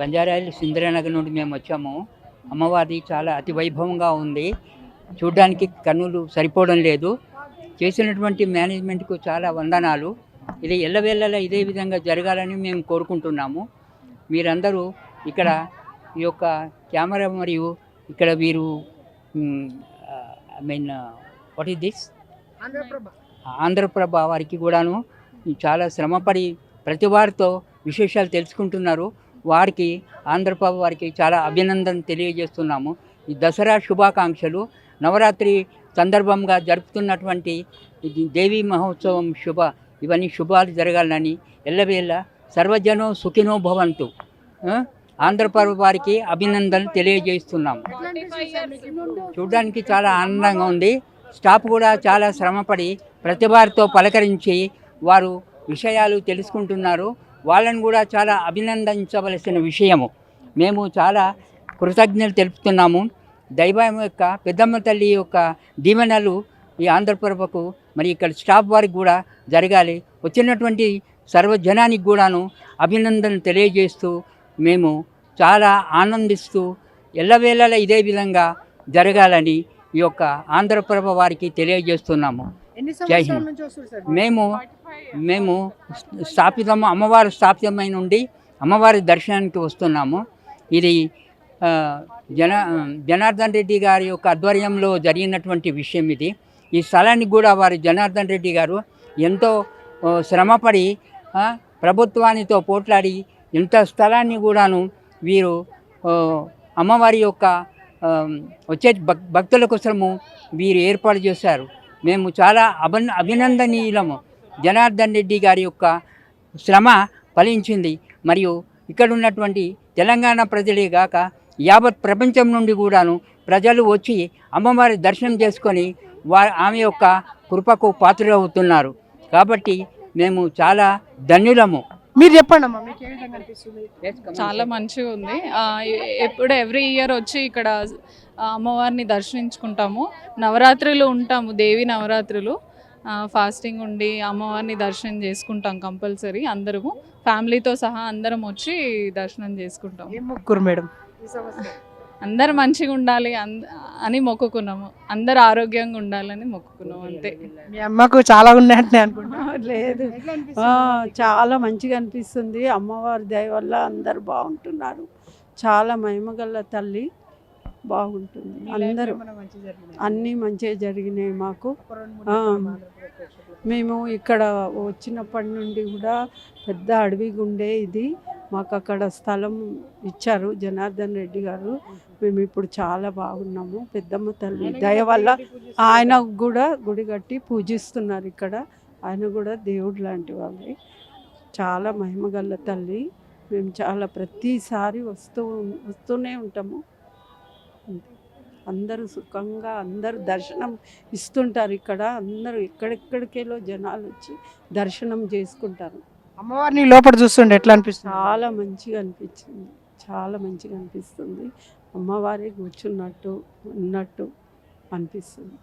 బంజారాయిల్ సింధురానగర్ నుండి మేము వచ్చాము. అమ్మవారిది చాలా అతి వైభవంగా ఉంది. చూడ్డానికి కన్నులు సరిపోవడం లేదు. చేసినటువంటి మేనేజ్మెంట్కు చాలా వందనాలు. ఇది ఎల్లవేళలా ఇదే విధంగా జరగాలని మేము కోరుకుంటున్నాము. మీరందరూ ఇక్కడ ఈ యొక్క కెమెరా మరియు ఇక్కడ వీరు I mean what is this? Andhraprabha వారికి కూడాను చాలా శ్రమపడి ప్రతి వారితో విశేషాలు తెలుసుకుంటున్నారు. వారికి ఆంధ్రప్రభు వారికి చాలా అభినందన తెలియజేస్తున్నాము. ఈ దసరా శుభాకాంక్షలు నవరాత్రి సందర్భంగా జరుపుతున్నటువంటి దేవీ మహోత్సవం శుభ ఇవన్నీ శుభాలు జరగాలని ఎల్లవేళ సర్వజనో సుఖినో భవంతు ఆంధ్రప్రభు ఆంధ్రప్రభ వారికి అభినందనలు తెలియజేస్తున్నాము. చూడడానికి చాలా ఆనందంగా ఉంది. స్టాఫ్ కూడా చాలా శ్రమపడి ప్రతి వారితో పలకరించి వారు విషయాలు తెలుసుకుంటున్నారు. వాళ్ళని కూడా చాలా అభినందించవలసిన విషయము. మేము చాలా కృతజ్ఞతలు తెలుపుతున్నాము. దైవం యొక్క పెద్దమ్మ తల్లి యొక్క దీవెనలు ఈ ఆంధ్రప్రభకు మరి ఇక్కడ స్టాఫ్ వారికి కూడా జరగాలి. వచ్చినటువంటి సర్వజనానికి కూడాను అభినందనలు తెలియజేస్తూ మేము చాలా ఆనందిస్తూ ఎల్లవేళలా ఇదే విధంగా జరగాలని ఈ యొక్క ఆంధ్రప్రభ వారికి తెలియజేస్తున్నాము. జై హింద్. వస్తారు సార్? మేము మేము స్థాపితము అమ్మవారు స్థాపితమై నుండి అమ్మవారి దర్శనానికి వస్తున్నాము. ఇది జన జనార్దన్ రెడ్డి గారి యొక్క ఆధ్వర్యంలో జరిగినటువంటి విషయం ఇది. ఈ స్థలానికి కూడా వారి జనార్దన్ రెడ్డి గారు ఎంతో శ్రమపడి ప్రభుత్వానితో పోట్లాడి ఇంత స్థలాన్ని కూడాను వీరు అమ్మవారి యొక్క వచ్చే భక్ భక్తుల కోసము వీరు ఏర్పాటు చేశారు. మేము చాలా అభిన అభినందనీయులము. జనార్దన్ రెడ్డి గారి యొక్క శ్రమ ఫలించింది. మరియు ఇక్కడ ఉన్నటువంటి తెలంగాణ ప్రజలే గాక యావత్ ప్రపంచం నుండి కూడాను ప్రజలు వచ్చి అమ్మవారి దర్శనం చేసుకొని వా ఆమె యొక్క కృపకు పాత్రలవుతున్నారు. కాబట్టి మేము చాలా ధన్యులము. మీరు చెప్పండి అమ్మా మీకు ఏ విధంగా అనిపిస్తుంది? చాలా మంచిగా ఉంది. ఎప్పుడు ఎవ్రీ ఇయర్ వచ్చి ఇక్కడ అమ్మవారిని దర్శించుకుంటాము. నవరాత్రులు ఉంటాము దేవి నవరాత్రులు. ఫాస్టింగ్ ఉండి అమ్మవారిని దర్శనం చేసుకుంటాం కంపల్సరీ అందరము. ఫ్యామిలీతో సహా అందరం వచ్చి దర్శనం చేసుకుంటాం ఏం మొక్కురు మేడం? ఈ సంవత్సరం. అందరు మంచిగా ఉండాలి అంద- అని మొక్కుకున్నాము. అందరు ఆరోగ్యంగా ఉండాలని మొక్కుకున్నాం అంతే. మీ అమ్మకు చాలా ఉన్నట్టే అనుకుంటా. లేదు. చాలా మంచిగా అనిపిస్తుంది. అమ్మవారి దయ వల్ల అందరు బాగుంటున్నారు. చాలా మహిమగల తల్లి. బాగుంటుంది. అందరూ? అన్నీ మంచిగా జరిగినాయి మాకు. మేము ఇక్కడ వచ్చినప్పటి నుండి కూడా పెద్ద అడవి గుండే ఇది. మాకు అక్కడ స్థలం ఇచ్చారు జనార్దన్ రెడ్డి గారు. మేము ఇప్పుడు చాలా బాగున్నాము. పెద్దమ్మ తల్లి దయ వల్ల ఆయన. కూడా గుడి కట్టి పూజిస్తున్నారు ఇక్కడ. ఆయన కూడా దేవుడు లాంటి వాళ్ళే చాలా మహిమగల తల్లి. మేము చాలా ప్రతిసారి వస్తూ వస్తూనే ఉంటాము. అందరూ సుఖంగా అందరూ దర్శనం ఇస్తుంటారు ఇక్కడ. అందరూ ఎక్కడెక్కడికెళ్ళో జనాలు వచ్చి దర్శనం చేసుకుంటారు. అమ్మవారిని లోపల చూస్తుండే ఎట్లా అనిపిస్తుంది? చాలా మంచిగా అనిపించింది. చాలా మంచిగా అనిపిస్తుంది. అమ్మవారే కూర్చున్నట్టు ఉన్నట్టు అనిపిస్తుంది.